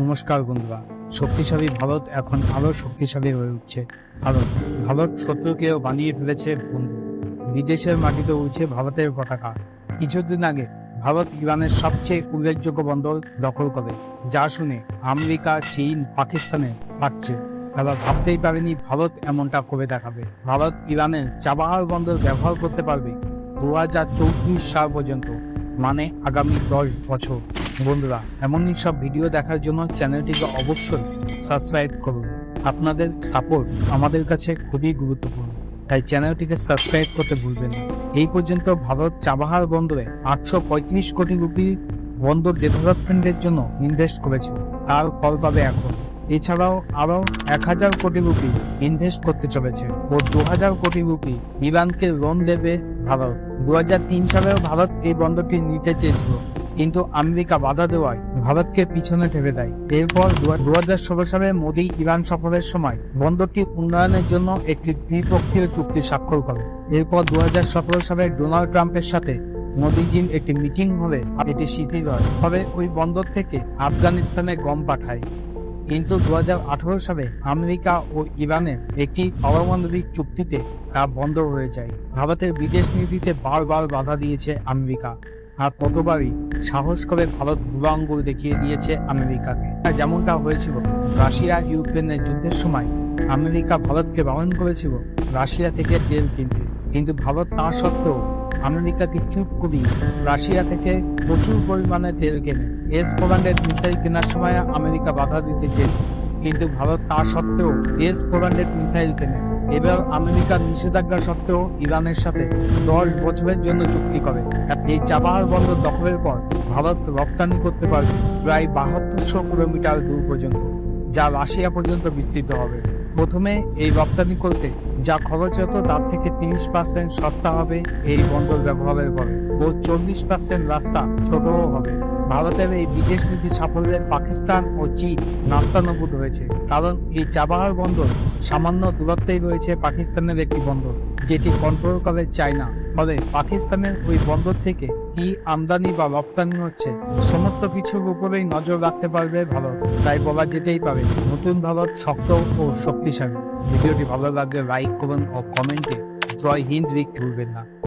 নমস্কার বন্ধুরা, শক্তিশালী ভারত এখন আরও শক্তিশালী হয়ে উঠছে। কারণ ভারত শত্রুকেও বানিয়ে ফেলেছে বন্ধু। বিদেশের মাটিতে উঠছে ভারতের পতাকা। কিছুদিন আগে ভারত ইরানের সবচেয়ে উল্লেখযোগ্য বন্দর দখল করে, যা শুনে আমেরিকা, চীন পাকিস্তানে পাচ্ছে তারা ভাবতেই পারেনি ভারত এমনটা করে দেখাবে। ভারত ইরানের চাবাহার বন্দর ব্যবহার করতে পারবে দু হাজার চৌত্রিশ সাল পর্যন্ত মানে আগামী দশ বছর। বন্ধুরা, এমনই সব ভিডিও দেখার জন্য চ্যানেলটিকে অবশ্যই সাবস্ক্রাইব করুন। আপনাদের সাপোর্ট আমাদের কাছে খুবই গুরুত্বপূর্ণ। তাই চ্যানেলটিকে সাবস্ক্রাইব করতে ভুলবেন না। এই পর্যন্ত ভারত চাবাহার বন্দরে আটশো পঁয়ত্রিশ কোটি রুপি বন্দর ডেভেলপমেন্টের জন্য ইনভেস্ট করেছিল তার ফল পাবে এখন। এছাড়াও আরও এক হাজার কোটি রুপি ইনভেস্ট করতে চলেছে ও দু হাজার কোটি রুপি ইরানকে লোন দেবে ভারত। দু হাজার তিন সালেও ভারত এই বন্দরটি নিতে চেয়েছিল। কিন্তু আমেরিকা বাধা দেওয়ায় ভারতকে পিছনে ঠেলে দেয়। এরপর দু হাজার ষোলো সালে মোদী ইরান সফরের সময় বন্দরটি উন্নয়নের জন্য একটি দ্বিপক্ষীয় চুক্তি স্বাক্ষর করে। এরপর দু হাজার সতেরো সালে ডোনাল্ড ট্রাম্পের সাথে মোদীজির একটি মিটিং হলে এটি শিথিল হয়। তবে ওই বন্দর থেকে আফগানিস্তানে গম পাঠায়। কিন্তু দু হাজার আঠারো সালে আমেরিকা ও ইরানের একটি পারমাণবিক চুক্তিতে তা বন্ধ হয়ে যায়। ভারতের বিদেশ নীতিতে বারবার বাধা দিয়েছে আমেরিকা। আর ততবারই সাহস করে ভারত আঙ্গুল দেখিয়ে দিয়েছে আমেরিকাকে। যেমনটা হয়েছিল, রাশিয়া ইউক্রেনের যুদ্ধের সময় আমেরিকা ভারতকে বারণ করেছিল রাশিয়া থেকে তেল কিনতে। কিন্তু ভারত তা সত্ত্বেও আমেরিকাকে চুপ করিয়ে রাশিয়া থেকে প্রচুর পরিমাণে তেল কেনে। এস পোল্যান্ডের মিসাইল কেনার সময় আমেরিকা বাধা দিতে চেয়েছে। কিন্তু ভারত তা সত্ত্বেও এস পোল্যান্ডের মিসাইল কেনে। এবার আমেরিকার নিষেধাজ্ঞা সত্ত্বেও ইরানের সাথে দশ বছরের জন্য চুক্তি করে। এই চাবাহার বন্দর দখলের পর ভারত রপ্তানি করতে পারবে প্রায় বাহাত্তরশো কিলোমিটার দূর পর্যন্ত, যা রাশিয়া পর্যন্ত বিস্তৃত হবে। প্রথমে এই রপ্তানি করতে যা খরচ হতো তার থেকে তিরিশ পার্সেন্ট সস্তা হবে, এই বন্দর ব্যবহারের পরে। ও চল্লিশ পার্সেন্ট রাস্তা ছোটও হবে। ভারতের এই বিদেশ নীতি সাফল্যে পাকিস্তান ও চীন নাস্তানুভূত হয়েছে। কারণ এই চাবাহার বন্দর সামান্য দূরত্বেই রয়েছে পাকিস্তানের একটি বন্দর, যেটি কন্ট্রোল করে চায়না। ফলে পাকিস্তানের ওই বন্দর থেকে কি আমদানি বা রপ্তানি হচ্ছে, সমস্ত কিছুর উপরেই নজর রাখতে পারবে ভারত। তাই বলা যেতেই পারে, নতুন ভারত শক্ত ও শক্তিশালী। ভিডিওটি ভালো লাগলে লাইক করুন ও কমেন্টে জয় হিন্দ লিখতে ভুলবেন না।